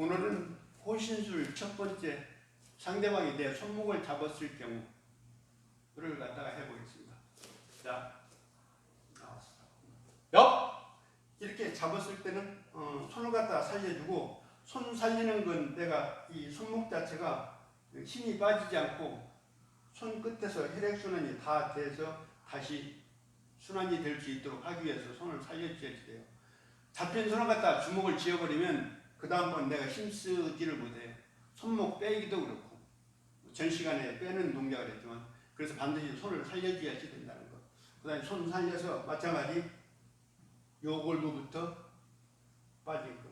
오늘은 호신술 첫 번째 상대방이 내 손목을 잡았을 경우를 갖다가 해보겠습니다. 자. 옆 이렇게 잡았을 때는 어, 손을 갖다가 살려주고 손 살리는 건 내가 이 손목 자체가 힘이 빠지지 않고 손 끝에서 혈액 순환이 다 돼서 다시 순환이 될 수 있도록 하기 위해서 손을 살려줘야 돼요. 잡힌 손을 갖다 주먹을 쥐어버리면 그 다음번 내가 힘쓰지를 못해요. 손목 빼기도 그렇고 전 시간에 빼는 동작을 했지만 그래서 반드시 손을 살려줘야지 된다는 거. 그 다음에 손 살려서 마찬가지 요 골부부터 빠지고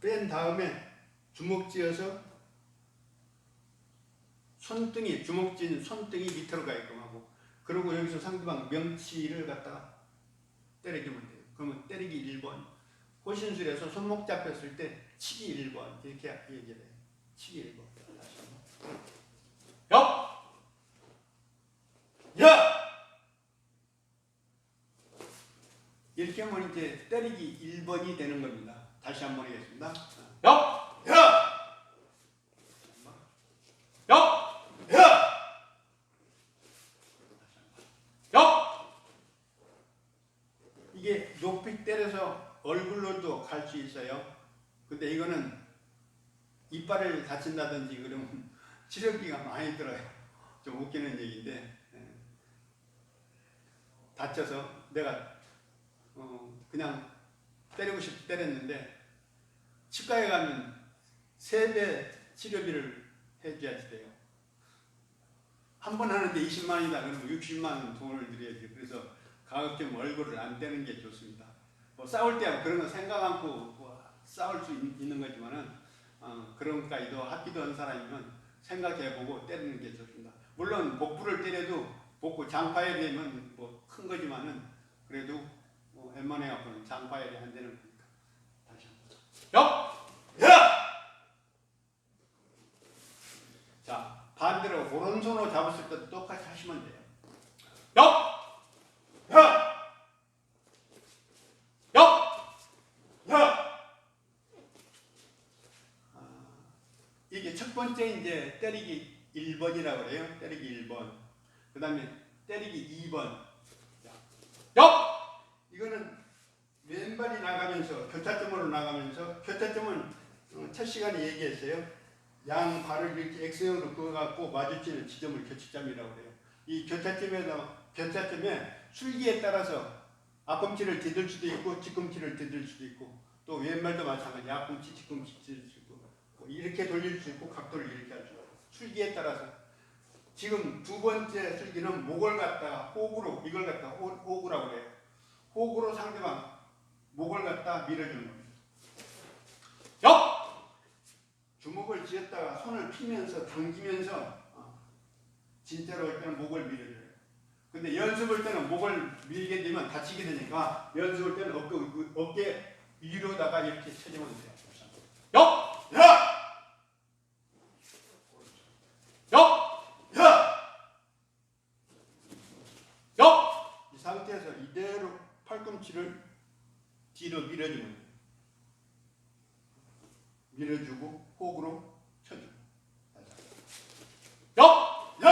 뺀 다음에 주먹 쥐어서 손등이 주먹 쥔 손등이 밑으로 가게끔 하고 그리고 여기서 상대방 명치를 갖다가 때려주면 돼요. 그러면 때리기 1번 호신술에서 손목 잡혔을 때 치기 1번 이렇게 얘기를 해요. 치기 1번 다시 한번. 옆! 야! 이렇게 하면 이제 때리기 1번이 되는 겁니다. 다시 한번 하겠습니다. 야! 옆! 이게 높이 때려서 얼굴로도 갈 수 있어요. 근데 이거는 이빨을 다친다든지 그러면 치료비가 많이 들어요. 좀 웃기는 얘기인데 예. 다쳐서 내가 어, 그냥 때리고 싶 때렸는데 치과에 가면 세 배 치료비를 해줘야지 돼요. 한 번 하는데 20만 원이다 그러면 60만 원 돈을 드려야지. 그래서 가급적 얼굴을 안 떼는 게 좋습니다. 뭐 싸울 때 그런 거 생각 않고 뭐 싸울 수 있, 는 거지만은 어, 그런 까지도 합기도 한 사람이면 생각해보고 때리는 게 좋습니다. 물론 복부를 때려도 복부 장파열이 되면 뭐 큰 거지만은 그래도 뭐 웬만해 갖고는 장파열이 안 되는 거니까 다시 한번. 옆! 야! 자 반대로 오른손으로 잡았을 때도 똑같이 하시면 돼요. 옆! 야! 옆! 야! 아, 이게 첫 번째 이제 때리기 1번이라고 그래요. 때리기 1번. 그 다음에 때리기 2번. 옆! 이거는 왼발이 나가면서 교차점으로 나가면서 교차점은 어, 첫 시간에 얘기했어요. 양 발을 이렇게 X형으로 그어갖고 마주치는 지점을 교차점이라고 그래요. 이 교차점에다 교차점에 술기에 따라서 앞꿈치를 디딜 수도 있고 뒤꿈치를 디딜 수도 있고 또 왼발도 마찬가지 앞꿈치 뒤꿈치 이렇게 돌릴 수 있고 각도를 이렇게 할 수 있고 술기에 따라서 지금 두 번째 술기는 목을 갖다가 호구로 이걸 갖다 호, 호구라고 그래요. 호구로 상대방 목을 갖다 밀어주는 겁니다. 옆! 주먹을 쥐었다가 손을 피면서 당기면서 어, 진짜로 할 때는 목을 밀어줘요. 근데 연습할 때는 목을 밀게 되면 다치게 되니까 연습할 때는 어깨, 어깨 위로다가 이렇게 쳐주면 돼요. 옆! 야! 옆! 야! 옆! 이 이대로 팔꿈치를 뒤로 밀어주면. 밀어주고 호구로 쳐주고. 옆! 야!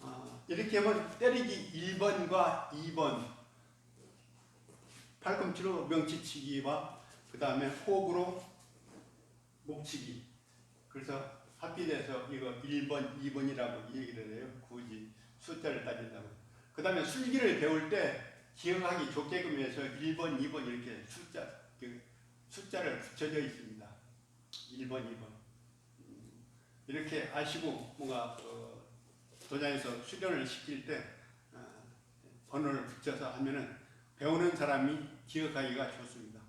아, 이렇게 하면 때리기 1번과 2번 팔꿈치로 명치치기와 그 다음에 호흡으로 목치기 그래서 합의돼서 이거 1번, 2번이라고 얘기를 해요. 숫자를 따진다고. 그 다음에 술기를 배울 때 기억하기 좋게끔 해서 1번, 2번 이렇게 숫자, 그 숫자를 붙여져 있습니다. 1번, 2번. 음, 이렇게 아시고 뭔가 어, 도장에서 수련을 시킬 때 어, 번호를 붙여서 하면은 배우는 사람이 기억하기가 좋습니다.